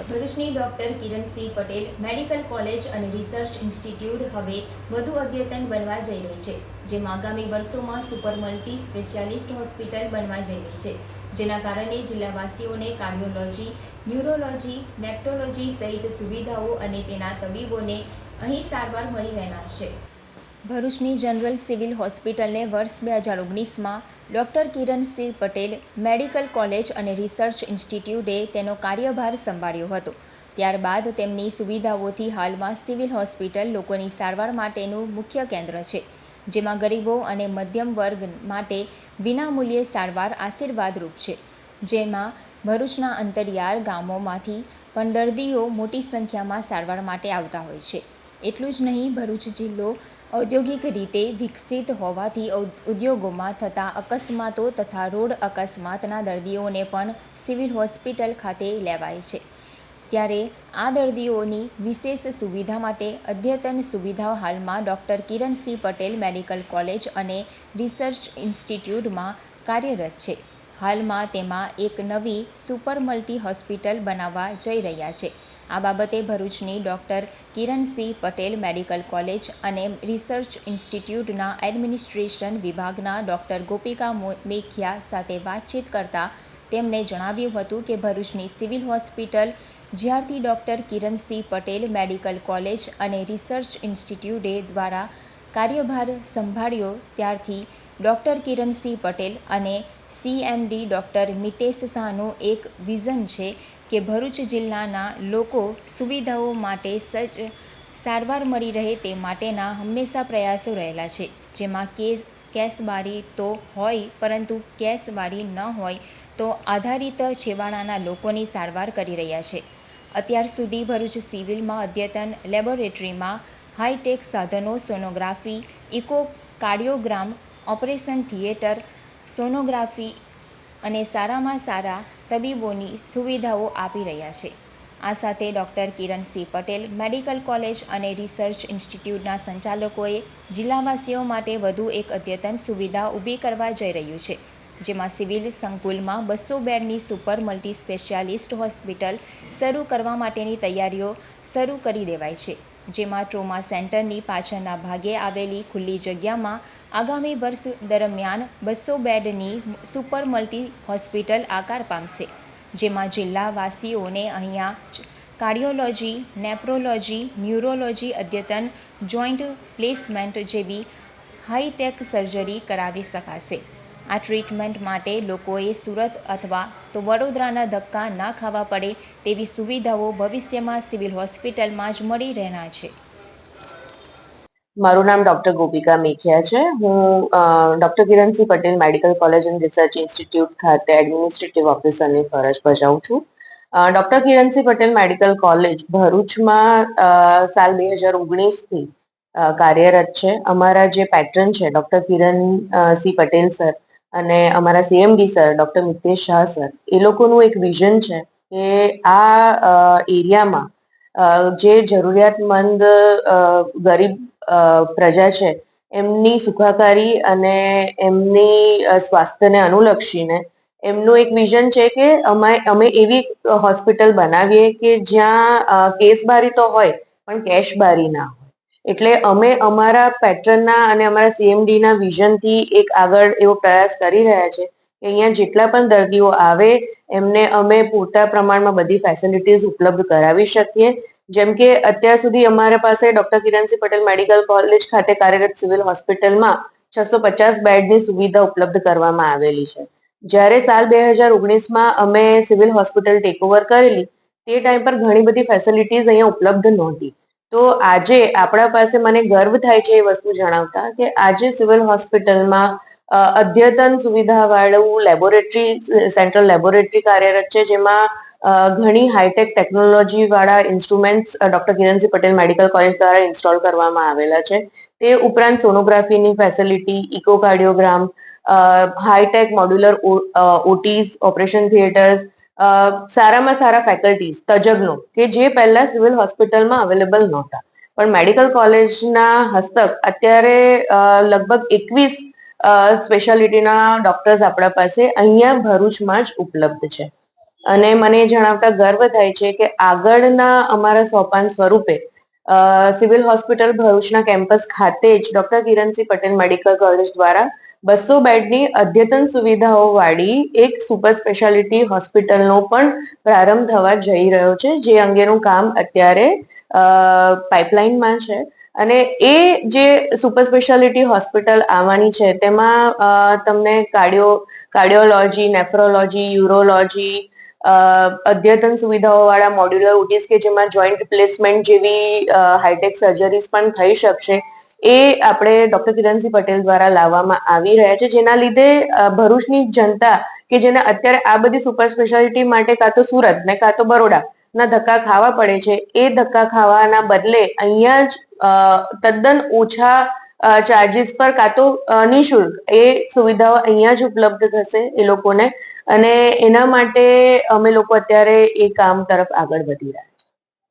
ભરૂચની doctor Kiransinh Patel medical college અને research institute હવે વધુ અદ્યતન બનવા જઈ રહી છે, જેમાં આગામી વર્ષોમાં સુપર મલ્ટી સ્પેશિયાલિસ્ટ હોસ્પિટલ બનવા જઈ રહી છે, જેના કારણે જિલ્લાવાસીઓને કાર્ડિયોલોજી, ન્યુરોલોજી, નેપ્ટોલોજી સહિત સુવિધાઓ અને તેના તબીબોને અહીં સારવાર મળી રહેનાર છે. ભરૂચની જનરલ સિવિલ હોસ્પિટલને વર્ષ બે હજાર ઓગણીસમાં doctor Kiransinh Patel medical college અને રિસર્ચ ઇન્સ્ટિટ્યૂટે તેનો કાર્યભાર સંભાળ્યો હતો. ત્યારબાદ તેમની સુવિધાઓથી હાલમાં સિવિલ હોસ્પિટલ લોકોની સારવાર માટેનું મુખ્ય કેન્દ્ર છે, જેમાં ગરીબો અને મધ્યમ વર્ગ માટે વિનામૂલ્યે સારવાર આશીર્વાદરૂપ છે. જેમાં ભરૂચના અંતરિયાળ ગામોમાંથી પણ દર્દીઓ મોટી સંખ્યામાં સારવાર માટે આવતા હોય છે. એટલું જ નહીં, ભરૂચ જિલ્લો ઔદ્યોગિક રીતે વિકસિત હોવાથી ઉદ્યોગોમાં થતા અકસ્માતો તથા રોડ અકસ્માતના દર્દીઓને પણ સિવિલ હોસ્પિટલ ખાતે લેવાય છે. ત્યારે આ દર્દીઓની વિશેષ સુવિધા માટે અદ્યતન સુવિધા હાલમાં doctor Kiransinh Patel medical college અને રિસર્ચ ઇન્સ્ટિટ્યૂટમાં કાર્યરત છે. હાલમાં તેમાં એક નવી સુપર મલ્ટી હોસ્પિટલ બનાવવા જઈ રહ્યા છે. આ બાબતે ભરૂચની doctor Kiransinh Patel medical college અને રિસર્ચ ઇન્સ્ટિટ્યૂટના એડમિનિસ્ટ્રેશન વિભાગના ડૉક્ટર ગોપિકા મેખિયા સાથે વાતચીત કરતા તેમણે જણાવ્યું હતું કે ભરૂચની સિવિલ હોસ્પિટલ જ્યારથી doctor Kiransinh Patel medical college અને રિસર્ચ ઇન્સ્ટિટ્યૂટે દ્વારા કાર્યભાર સંભાળ્યો ત્યારથી ડૉક્ટર કિરણસિંહ પટેલ અને સીએમડી ડૉક્ટર મિતેશ શાહનું એક વિઝન છે કે ભરૂચ જિલ્લાના લોકો સુવિધાઓ માટે સજ્જ સારવાર મળી રહે તે માટેના હંમેશા પ્રયાસો રહેલા છે. જેમાં કેસ કેશબારી તો હોય, પરંતુ કેશબારી ન હોય તો આધારિત છેવાડાના લોકોની સારવાર કરી રહ્યા છે. અત્યાર સુધી ભરૂચ સિવિલમાં અદ્યતન લેબોરેટરીમાં હાઈટેક સાધનો, sonography echo cardiogram operation theatre, sonography અને સારામાં સારા તબીબોની સુવિધાઓ આપી રહ્યા છે. આ સાથે doctor Kiransinh Patel, medical college અને રિસર્ચ ઇન્સ્ટિટ્યૂટના સંચાલકોએ જિલ્લાવાસીઓ માટે વધુ એક અદ્યતન સુવિધા ઊભી કરવા જઈ રહ્યું છે, જેમાં સિવિલ સંકુલમાં બસો બેડની સુપર મલ્ટી સ્પેશિયાલિસ્ટ હોસ્પિટલ શરૂ કરવા માટેની તૈયારીઓ શરૂ કરી દેવાઈ છે. જેમાં ટ્રોમા સેન્ટરની પાછળના ભાગે આવેલી ખુલ્લી જગ્યામાં આગામી વર્ષ દરમિયાન બસો બેડની સુપર મલ્ટી હોસ્પિટલ આકાર પામશે, જેમાં જિલ્લાવાસીઓને અહીંયા કાર્ડિયોલોજી, નેપ્રોલોજી, ન્યુરોલોજી અદ્યતન જોઈન્ટ પ્લેસમેન્ટ જેવી હાઈટેક સર્જરી કરાવી શકાશે. આ ટ્રીટમેન્ટ માટે લોકોએ સુરત અથવા તો વડોદરાના ધક્કા ના ખાવા પડે તેવી સુવિધાઓ ભવિષ્યમાં સિવિલ હોસ્પિટલમાં જ મળી રહેનાર છે. મારું નામ ડોક્ટર ગોપિકા મેખિયા છે. હું doctor Kiransinh Patel medical college and research institute ખાતે એડમિનિસ્ટ્રેટિવ ઓફિસરની ફરજ બજાવું છું. Doctor Kiransinh Patel medical college ભરૂચમાં સાલ બે હજાર ઓગણીસથી કાર્યરત છે. અમારા જે પેટર્ન છે, ડોક્ટર કિરણ સિંહ પટેલ સર અને અમારા CMD sir doctor Mitesh Shah sir એ લોકોનું એક વિઝન છે કે આ એરિયામાં જે જરૂરિયાતમંદ ગરીબ પ્રજા છે, એમની સુખાકારી અને એમની સ્વાસ્થ્યને અનુલક્ષીને એમનું એક વિઝન છે કે અમે અમે એવી હોસ્પિટલ બનાવીએ કે જ્યાં કેસ બારી તો હોય, પણ કેશબારી ના હોય એટલે અમે અમારા પેટર્નના અને અમારા સીએમડીના વિઝનથી એક આગળ એવો પ્રયાસ કરી રહ્યા છે કે અહીંયા જેટલા પણ દર્દીઓ આવે, એમને અમે પૂરતા પ્રમાણમાં બધી ફેસિલિટીઝ ઉપલબ્ધ કરાવી શકીએ. જેમ કે અત્યાર સુધી અમારા પાસે doctor Kiransinh Patel medical college ખાતે કાર્યરત સિવિલ હોસ્પિટલમાં છસો પચાસ બેડની સુવિધા ઉપલબ્ધ કરવામાં આવેલી છે. જ્યારે સાલ બે હજાર ઓગણીસમાં અમે સિવિલ હોસ્પિટલ ટેકઓવર કરેલી, તે ટાઈમ પર ઘણી બધી ફેસિલિટીઝ અહીંયા ઉપલબ્ધ નહોતી. તો આજે આપણા પાસે મને ગર્વ થાય છે એ વસ્તુ જણાવતા કે આજે સિવિલ હોસ્પિટલમાં અદ્યતન સુવિધાવાળું લેબોરેટરી, સેન્ટ્રલ લેબોરેટરી કાર્યરત છે, જેમાં ઘણી હાઈટેક ટેકનોલોજી વાળા instruments doctor Kiransinh Patel medical college દ્વારા ઇન્સ્ટોલ કરવામાં આવેલા છે. તે ઉપરાંત સોનોગ્રાફીની facility, echocardiogram hi tech modular OTs, operation theatres સારામાં સારા ફેકલ્ટીઝ તજજ્ઞો, કે જે પહેલા સિવિલ હોસ્પિટલમાં અવેલેબલ નહોતા. પણ મેડિકલ કોલેજના હસ્તક અત્યારે લગભગ એકવીસ સ્પેશિયાલિટીના ડોક્ટર્સ આપણા પાસે અહીંયા ભરૂચમાં જ ઉપલબ્ધ છે. અને મને જણાવતા ગર્વ થાય છે કે આગળના અમારા સોપાન સ્વરૂપે સિવિલ હોસ્પિટલ ભરૂચના કેમ્પસ ખાતે જ doctor Kiransinh Patel medical college દ્વારા બસો બેડની અદ્યતન સુવિધાઓ વાળી એક સુપર સ્પેશિયાલિટી હોસ્પિટલનો પણ પ્રારંભ થવા જઈ રહ્યો છે, જે અંગેનું કામ અત્યારે પાઇપલાઇનમાં છે. અને એ જે સુપર સ્પેશિયાલિટી હોસ્પિટલ આવવાની છે, તેમાં તમને કાર્ડિયો, કાર્ડિયોલોજી, નેફ્રોલોજી, યુરોલોજી અદ્યતન સુવિધાઓ વાળા મોડ્યુલર ઓટીસ કે જેમાં જોઈન્ટ પ્લેસમેન્ટ જેવી હાઈટેક સર્જરીઝ પણ થઈ શકશે. એ આપણે ડોક્ટર કિરણસિંહ પટેલ દ્વારા લાવવામાં આવી રહ્યા છે, જેના લીધે ભરૂચની જનતા કે જેને અત્યારે આ બધી સુપર સ્પેશિયાલિટી માટે કાં તો સુરત ને કાં તો બરોડા ના ધક્કા ખાવા પડે છે, એ ધક્કા ખાવાના બદલે અહીંયા જ તદ્દન ઓછા ચાર્જિસ પર કાં તો નિઃશુલ્ક એ સુવિધાઓ અહીંયા જ ઉપલબ્ધ થશે એ લોકોને. અને એના માટે અમે લોકો અત્યારે એ કામ તરફ આગળ વધી રહ્યા